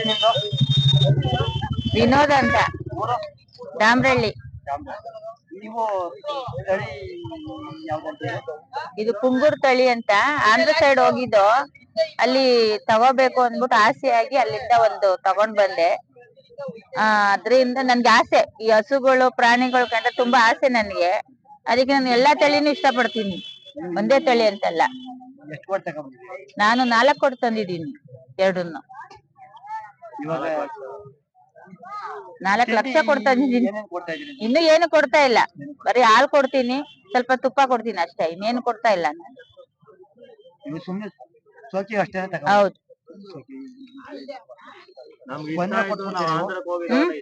ನಿಮ್ದು ವಿನೋದ್ ಅಂತ. ಊರು ಡಾಮ್ರಳ್ಳಿ ನೀವು ತಳಿ ಯಾವ್ದಂತ ಇದು ಪುಂಗೂರ್ ತಳಿ ಅಂತ. ಆಂಧ್ರ ಸೈಡ್ ಹೋಗಿದ್ದು. ಅಲ್ಲಿ ತಗೋಬೇಕು ಅಂದ್ಬಿಟ್ಟು ಆಸೆ ಆಗಿ ಅಲ್ಲಿಂದ ಒಂದು ತಗೊಂಡ್ ಬಂದೆ. ಆ ಅದ್ರಿಂದ ನನ್ಗೆ ಆಸೆ. ಈ ಹಸುಗಳು ಪ್ರಾಣಿಗಳು ಕಂಡ್ರೆ ತುಂಬಾ ಆಸೆ ನನ್ಗೆ. ಅದಕ್ಕೆ ನಾನು ಎಲ್ಲಾ ತಳಿನೂ ಇಷ್ಟಪಡ್ತೀನಿ. ಒಂದೇ ತಳಿ ಅಂತಲ್ಲ. ನಾನು ನಾಲ್ಕು ಕೊಟ್ಟು ತಂದಿದ್ದೀನಿ ಎರಡನ್ನು. ಇವಾಗ ನಾಲ್ಕು ಲಕ್ಷ ಕೊಡ್ತಾ ಇದ್ದೀನಿ. ಇನ್ನು ಏನು ಕೊಡ್ತಾ ಇಲ್ಲ. ಬರೀ ಹಾಲ್ ಕೊಡ್ತೀನಿ ಸ್ವಲ್ಪ ತುಪ್ಪ ಕೊಡ್ತೀನಿ ಅಷ್ಟೇ. ಇನ್ನೇನು ಕೊಡ್ತಾ ಇಲ್ಲ ನಾನು. ನೀವು ಸುಮ್ಮನೆ ಸೋಕಿ ಅಷ್ಟೇ ತಗೊಂಡು ಹೌದು. ಬಂದ್ರೆ ಕೊಡ್ತೀರಾ ನೀವು? ಹ್ಮ್?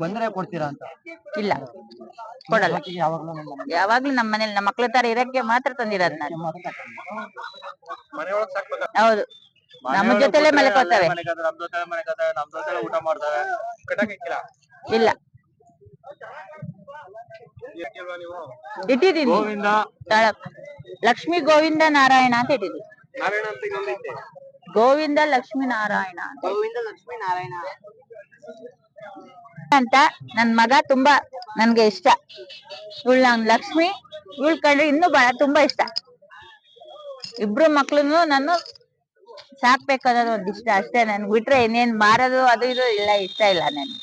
ಬಂದ್ರೆ ಕೊಡ್ತೀರಾ ಅಂತ? ಇಲ್ಲ. ಕೊಡಲ್ಲ. ಸೋಕಿಗೆ ಯಾವಾಗ್ಲೂ ನಮ್ಮ ಮನೆ ಯಾವಾಗ್ಲೂ ನಮ್ಮ ಮನೇಲಿ ನಮ್ಮ ಮಕ್ಳ ತರ ಇರಕ್ಕೆ ಮಾತ್ರ ತಂದಿರೋದ್ ನಾನು. ಹೌದು. ನಮ್ಮ ಜೊತೆಲೆ ಮಲ್ಕೋತವೆ. ನಮ್ ಜೊತೆ ಮನೆ ಕತೆ ನಮ್ ಜೊತೆ ಊಟ ಮಾಡ್ತವೆ. ಕಟ್ಟಕ್ಕಿಲ್ಲ ಇಲ್ಲ. ಇಟ್ಟಿದ್ದೀನಿ. ಗೋವಿಂದ. ಲಕ್ಷ್ಮೀ ಗೋವಿಂದ ನಾರಾಯಣ ಅಂತ ಇಟ್ಟಿದ್ದೀನಿ. ನಾರಾಯಣ ಅಂತ ಇನ್ನೊಂದೈತೆ ಗೋವಿಂದ ಲಕ್ಷ್ಮೀ ನಾರಾಯಣ ಅಂತ. ಗೋವಿಂದ ಲಕ್ಷ್ಮೀ ನಾರಾಯಣ. ಅಂತ ನನ್ ಮಗ ತುಂಬಾ ನನ್ಗೆ ಇಷ್ಟ. ಇವಳು ನನ್ ಲಕ್ಷ್ಮಿ ಇವಳ್ ಕಂಡ್ರೆ ಇನ್ನೂ ಬಹಳ ತುಂಬಾ ಇಷ್ಟ. ಇಬ್ರು ಮಕ್ಳುನು ನಾನು ಸಾಕ್ಬೇಕು ಅನ್ನೋದು ಒಂದ್ ಇಷ್ಟ ಅಷ್ಟೇ ನನ್ಗ್ ಬಿಟ್ರೆ ಇನ್ನೇನ್ ಮಾರೋದು ಅದು ಇದು ಇಲ್ಲ, ಇಷ್ಟ ಇಲ್ಲ ನನ್ಗೆ.